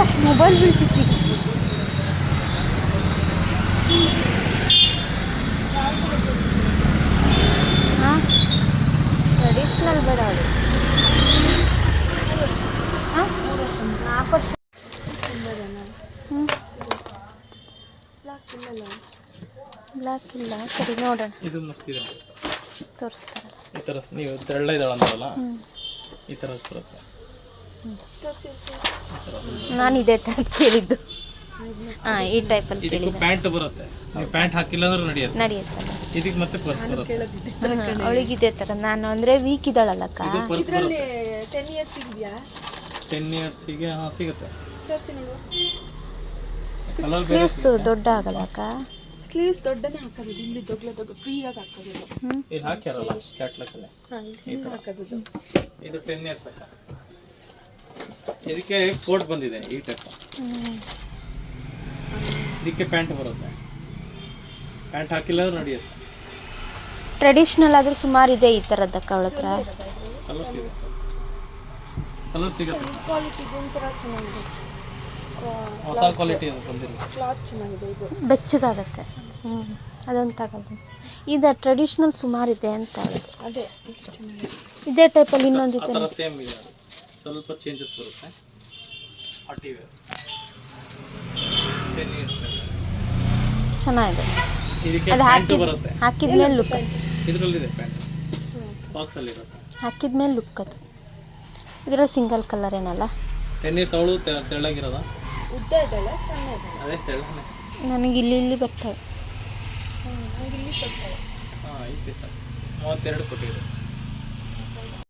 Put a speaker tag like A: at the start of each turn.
A: First mobile ಬೀಳ್ತಿತ್ತು ಹಾಂ traditional ಬೇಡ ಅದು ನಾಲ್ಕು ವರ್ಷ
B: ಬ್ಲಾಕ್ ಇಲ್ಲಲ್ಲ
A: ಬ್ಲಾಕ್ ಇಲ್ಲ ಸರಿ ನೋಡೋಣ
C: ಇದು ಮಸ್ತಿದೆ
A: ತೋರಿಸ್ತಾರಲ್ಲ
C: ಈ ಥರ ನೀವು ತೆಳ್ಳ ಇದ್ದಾಳಂತಾರಲ್ಲ ಈ ಥರ ಬರುತ್ತೆ.
B: ನಾನು
A: ಇದೇ ಥರದ್ದು ಕೇಳಿದ್ದು.
B: ಹಾಂ ಈ
A: ಟೈಪಲ್ಲಿ ಇದಕ್ಕೂ ಕೇಳಿದ್ದು
C: ಪ್ಯಾಂಟ್ ಬರುತ್ತೆ. ನೀವು ಪ್ಯಾಂಟ್ ಹಾಕಿಲ್ಲ ಅಂದ್ರೆ ನಡೆಯುತ್ತೆ.
A: ನಡೆಯುತ್ತಲ್ಲ
C: ಇದಕ್ಕೆ ಮತ್ತೆ ಪರ್ಸ್ ಬರುತ್ತೆ.
B: ಅವಳಿಗೆ
A: ಇದೇ ಥರ ನಾನು ಅಂದರೆ ವೀಕ್ ಇದ್ದಾಳಲ್ಲಕ್ಕ? ಇದು
C: ಪರ್ಸ್ ಬರುತ್ತೆ.
B: ಟೆನ್ ಇಯರ್ಸ್ ಇದೆಯಾ?
C: ಟೆನ್ ಇಯರ್ಸಿಗೆ ಹಾಂ ಸಿಗುತ್ತೆ.
B: ತೋರಿಸಿ ನೋಡು
A: ಕಲರ್ ಬೇರೆ ಸ್ಲೀವ್ಸ್ ದೊಡ್ಡ ಆಗಲ್ಲಕ್ಕ?
B: ಸ್ಲೀವ್ಸ್ ದೊಡ್ಡನೇ ಹಾಕೋದು ಇಲ್ಲಿ ದೊಡ್ಡ ದೊಡ್ಡ ಫ್ರೀಯಾಗಿ ಹಾಕೋದು.
C: ಇಲ್ಲಿ ಹಾಕ್ಯಾರಲ್ಲ ಕ್ಯಾಟ್ಲಾಕಲ್ಲಿ
B: ಹಾಂ ಇಲ್ಲಿ ಹಾಕೋದು.
C: ಇದು ಟೆನ್ ಇಯರ್ಸ್ ಅಕ್ಕ. ಇದಕ್ಕೆ ಕೋಟ್ ಬಂದಿದೆ ಈ ಟೈಪ್. ಇದಕ್ಕೆ ಪ್ಯಾಂಟ್ ಬರುತ್ತೆ. ಪ್ಯಾಂಟ್ ಹಾಕಿಲ್ಲ ಅಂದ್ರೆ ನಡೆಯುತ್ತೆ.
A: ಟ್ರೆಡಿಷ್ನಲ್ ಆದರೂ ಸುಮಾರು ಇದೆ ಈ ತರದ ಅವಳ ಹತ್ರ.
B: ಕಲರ್ ಸಿಗುತ್ತೆ
C: ಕಲರ್ ಸಿಗುತ್ತೆ.
B: ಕ್ವಾಲಿಟಿ ಒಂಥರ ಚೆನ್ನಾಗಿದೆ. ಹೊಸ ಕ್ವಾಲಿಟಿ
C: ಅದು ಬಂದಿಲ್ಲ.
B: ಕ್ಲಾತ್ ಚೆನ್ನಾಗಿದೆ ಇದು.
A: ಬೆಚ್ಚಗಾಗತ್ತೆ. ಹ್ಞೂ ಅದೊಂದು ತಗೊಳ್ಳಿ. ಇದು ಟ್ರೆಡಿಷ್ನಲ್ ಸುಮಾರು ಇದೆ ಅಂತ ಹೇಳಿದ್ರು
B: ಅದೇ
A: ಇದು ಟೈಪಲ್ಲಿ ಇನ್ನೊಂದು ಆ ಇದೆ
C: ಸೇಮ್ ಇದೆ. ಸ್ವಲ್ಪ ಚೇಂಜಸ್ ಬರುತ್ತೆ. ಅಟ್ಟಿವೆ ಟೆನ್ ಇಯರ್ಸ್
A: ಚೆನ್ನಾಗಿದೆ.
C: ಇದಕ್ಕೆ ಅದು ಪ್ಯಾಂಟ್ ಹಾಕಿದ ಬರುತ್ತೆ.
A: ಹಾಕಿದ್ಮೇಲೆ ಲುಕ್
C: ಇದರಲ್ಲಿದೆ ಪ್ಯಾಂಟ್ ಬಾಕ್ಸಲ್ಲಿ ಇರುತ್ತೆ
A: ಹಾಕಿದ್ಮೇಲೆ ಲುಕ್ ಅದು. ಇದರ ಸಿಂಗಲ್ ಕಲರ್ ಏನಲ್ಲ?
C: ಟೆನ್ ಇಯರ್ಸ್ ಅವಳು ತೆಳ್ಳಗಿರೋದ?
B: ಉದ್ದ ಸಣ್ಣ ಇದೆ
C: ಅದೇ ತೆಳ್ಳನೆ
A: ನನಗೆ ಇಲ್ಲಿ ಇಲ್ಲಿ ಬರ್ತಾವೆ.
B: ನಂಗೆ ಇಲ್ಲಿ ಕೊಡ್ತಾರೆ
C: ಹಾಂ ಈ ಮೂವತ್ತೆರಡು ಕೊಟ್ಟಿದೆ